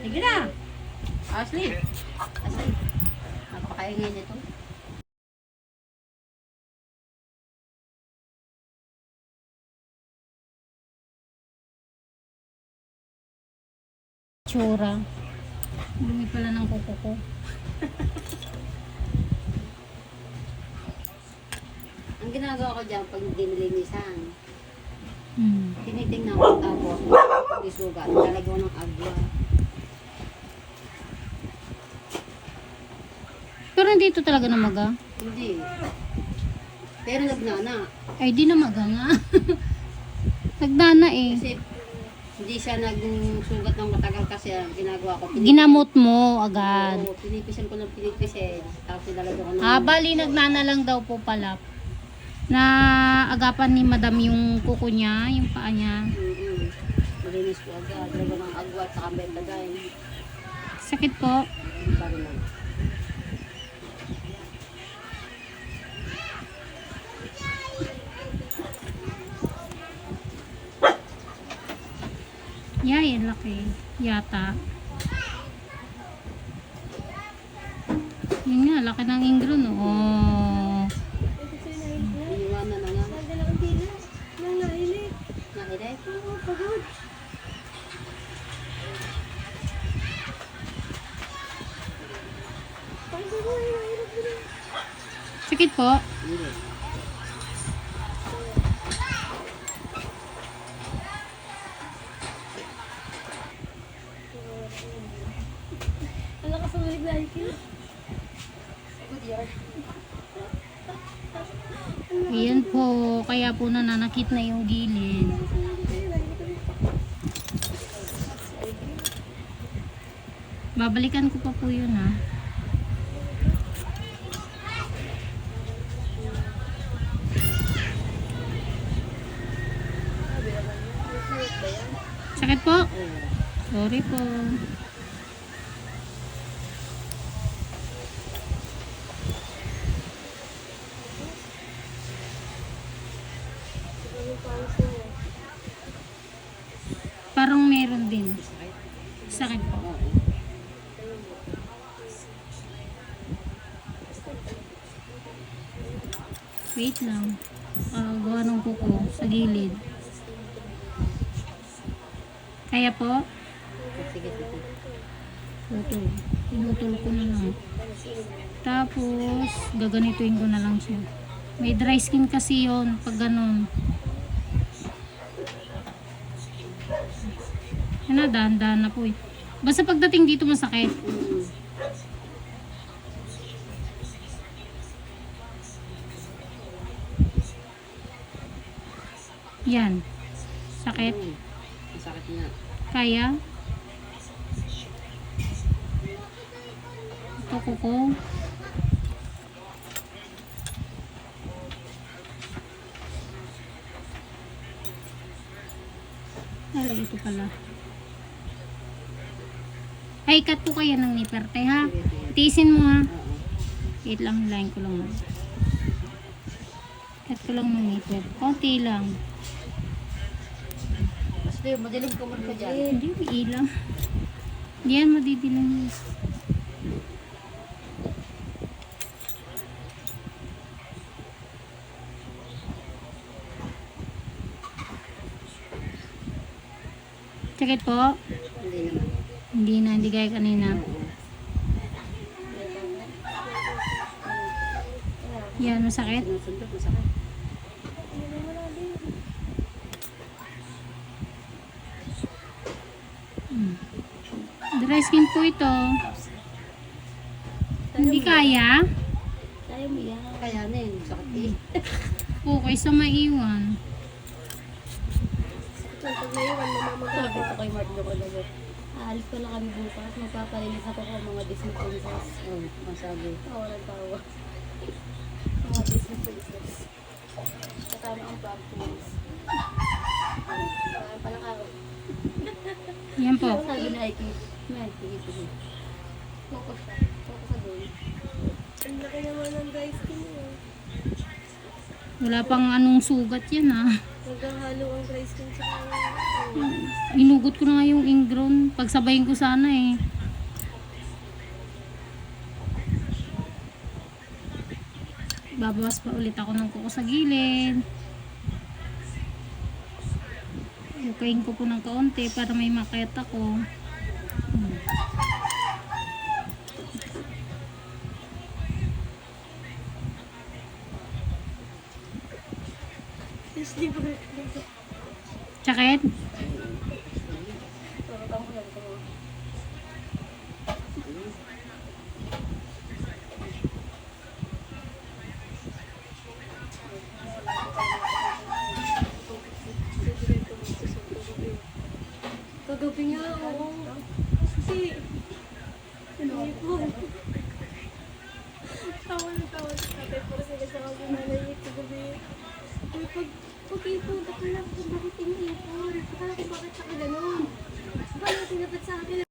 Sige na. Ashley. Ashley. Napakaingay nito. Tsura. Dumi pala ng kuko ko. Ang ginagawa ko dyan pag dinilinisan, Hmm. tinitingnan ko tapos isugat. Lalagyan ko ng agwa. Pero hindi ito talaga namaga. Hindi. Pero nagnana. Ay, di namaga nga. Nagdana eh. Kasi hindi siya nagsugat ng matagal kasi ang ginagawa ko. pinip- Ginamot mo agad. Oo, pinipisan ko ng pinipisin. Tapos nilalagyan ko ng... Ah, bali nagnana lang daw po pala. Na agapan ni madam yung kuko niya, yung paa niya. Mm-mm. Malinis ko agad. Lagyan ng agwa at saka betadine. Sakit po. Lang. Yeah, yan laki. Yata. Yun nga, laki ng ingron. Oh. Iniwanan na nga. Nailit? Sakit po. Hindi. Ayan po. Kaya po nananakit na yung gilid. Babalikan ko pa po yun ha. Sakit po? Sorry po. Parang meron din. Sakit po. Oo. Wait lang. Ah, gawa ng kuko sa gilid. Kaya po? Putol. Pinutol ko na lang. Tapos, gaganituin ko na lang siya. May dry skin kasi yon pag ganun. Yan na, dahan-dahan na po eh. Basta pagdating dito masakit. Yan. Sakit. Mm. Masakit nga. Kaya? Ito kuko. Hala, ito pala. Ay, cut po kaya ng nipper, te, ha? Tiisin mo, ha? Wait lang, line ko lang. Cut ko lang ng nipper. Konti lang. Yun, madilim ko man ko dyan. Hindi, may ilang. Hindi yan madidilan yun. Sakit po? Hindi naman. Hindi na, hindi gaya kanina. Yan, masakit? Masakit. Dry skin po ito. Hindi kaya? Kaya mo yan. Kayanin. Sakit eh. Okay sa maiwan. Sabi ko kay Martin ko lang. Aalis pa lang kami bukas. Magpapalinis ako ng mga Disney princess. Oo, masabi. Oo, nagtawa. Mga Disney princess. Kasama ang practice. Kaya pala ka. Yan po. Sabi na Ike. May, sige, sige. Focus sa doon. Ang laki naman ng guys. Wala pang anong sugat yan ah. Naghahalo ang dry skin sa Inugot ko na nga yung ingrown. Pagsabayin ko sana eh. Babawas pa ulit ako ng kuko sa gilid. Bukayin ko po ng kaunti para may makita ko. Hmm. Sakit? Kagabi nga, oo. Kasi, hindi po. Tawa na tawa sa tatay pero sila sa mga nanay kagabi. Uy, pag, pag ipon, akala ko bakit iniipon? Ko bakit sa ganun? Bakit tinapat sa akin?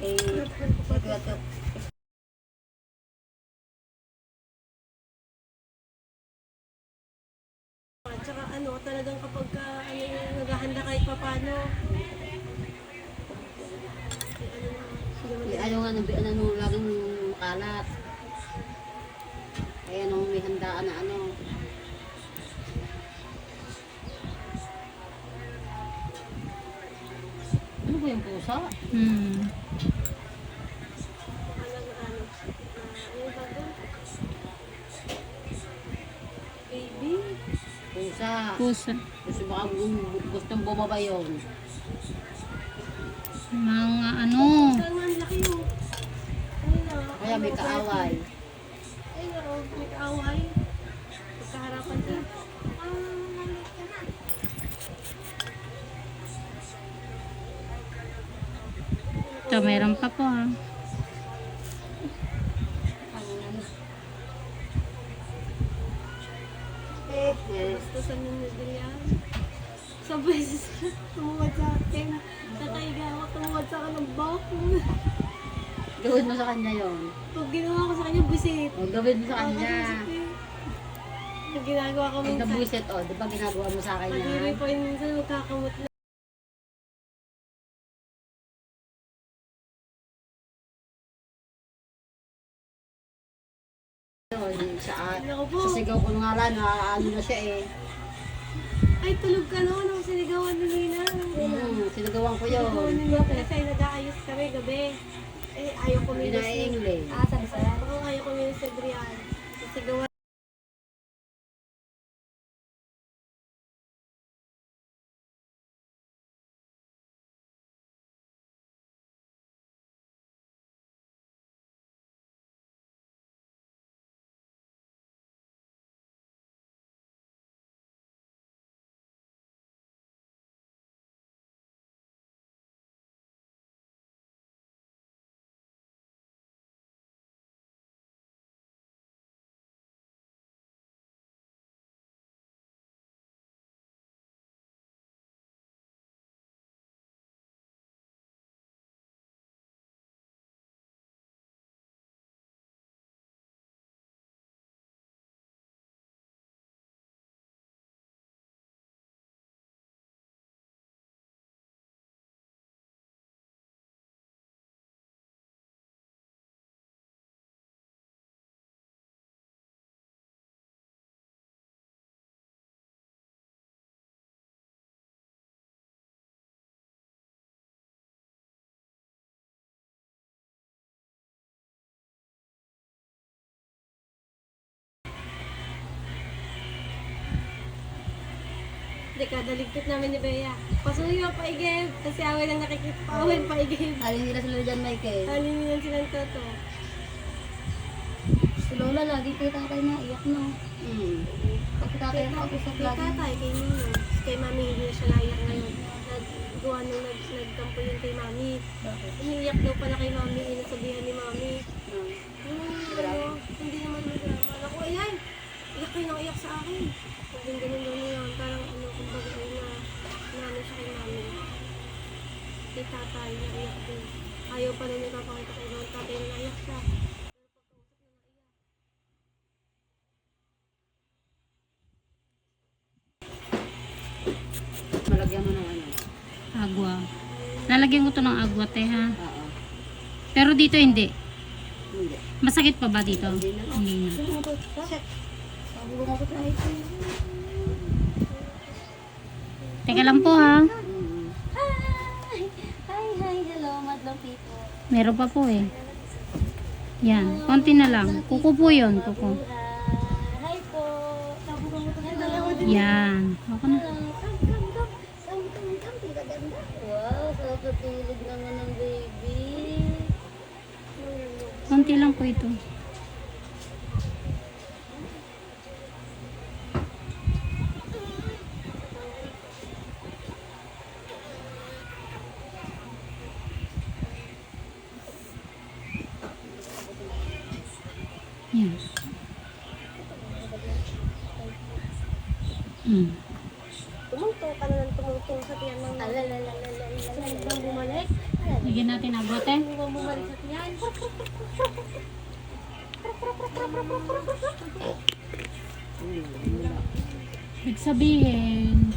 At saka ano, talagang kapag ka, ano, yung naghahanda kahit pa paano. Eh, ano ano nga nabi ano nung laging makalat. Kaya nung may handaan na ano. Ano ba yung pusa? Hmm. Alam na ano, ah, ano ba to? Baby? Pusa. Gusto baka gu- gustong bumaba yun. Mga ano. Kaya may kaaway. Ayun na, oh, may kaaway. Ah, maliit ka. Ito, meron pa po ah. Eh, eh. Sa nyo din yan. Sa beses tumuwad sa akin. Nakaiga ako, tumuwad sa akin ng bako. Gawin mo sa kanya yun. Pag ginawa ko sa kanya, busit. O, gawin mo sa kanya. Pag ginagawa ko minsan, nabuisit, o. Di ba ginagawa mo sa pag po yun minsan, magkakamot na. Sa, sa sigaw ko nga lang, ano na siya eh. Ay, tulog ka no, nung sinigawan ni Nina. Hmm, sinagawan ko yun. Sinigawan ni Nina, kasi nag-aayos kami gabi. Eh, ayaw ko minus ni... Pina-English. Ah, sabi sa'yo? Oo, ayaw ko minus si Adrian. Sisigawan dekada ligpit namin ni Bea. Pasuyo pa igib. Kasi away lang nakikita. Away pa igib. Alin nila sila dyan, Michael. Alin niyan silang toto. Si Lola lagi kay tatay na iyak na. Hmm. Pag tatay na usap Kay lagi. tatay, kay Nino. Kay mami, hindi na siya naiyak ngayon. Naggawa nung nag, nagtampo yun kay mami. Bakit? Umiiyak daw pala kay mami. Inasabihan ni mami. Hmm, ano, hindi naman magdrama. Ako, ayan. Iyak kayo nang iyak sa akin. Ganun daw niya. Parang ano, kumbaga ay na, na ano siya kay mami. Kay tatay, naiyak din. Ayaw pa rin ipapakita kay mami. Tatay na naiyak siya. Malagyan mo ng ano. Agwa. Lalagyan ko to ng agwa, te, ha? Oo. Pero dito hindi. Hindi. Masakit pa ba dito? Hindi na. Hindi na. Sabi bumabot na ito. Teka lang po ha. Hi! Hi, hi, hello, madlong people. Meron pa po eh. Yan, konti na lang. Kuko po yun, kuko. Hi po. Yan. Ako na. Konti lang po ito. Lagyan natin ang bote. Ibig sabihin,